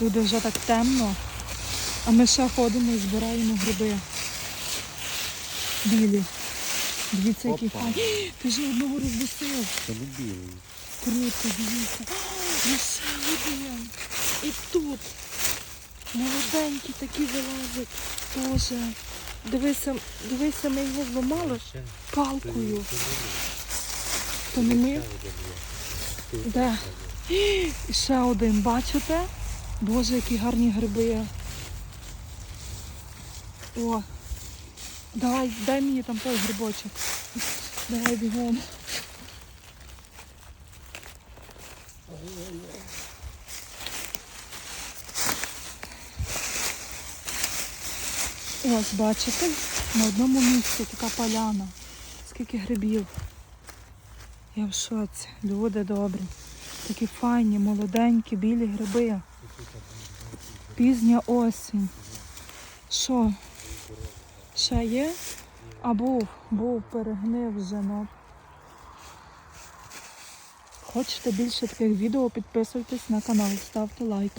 Люди вже так темно. А ми ще ходимо і збираємо гриби. Білі. Дивіться, які Опа. Ти ж одного роздусив. Це не білий. Круто, дивіться. І ще один. І тут. Молоденькі такі вилазять. Боже. Дивися, дивися, ми його зламали палкою. То не ми. Де? І ще один, бачите? Боже, які гарні гриби. О, давай, дай мені там той грибочок. Давай бігом. Ось, бачите, на одному місці така поляна. Скільки грибів. Я в шоці. Люди добрі. Такі файні, молоденькі, білі гриби. Пізня осінь. Що? Ще є? А був, був, перегнив вже, ну. Хочете більше таких відео, підписуйтесь на канал, ставте лайк.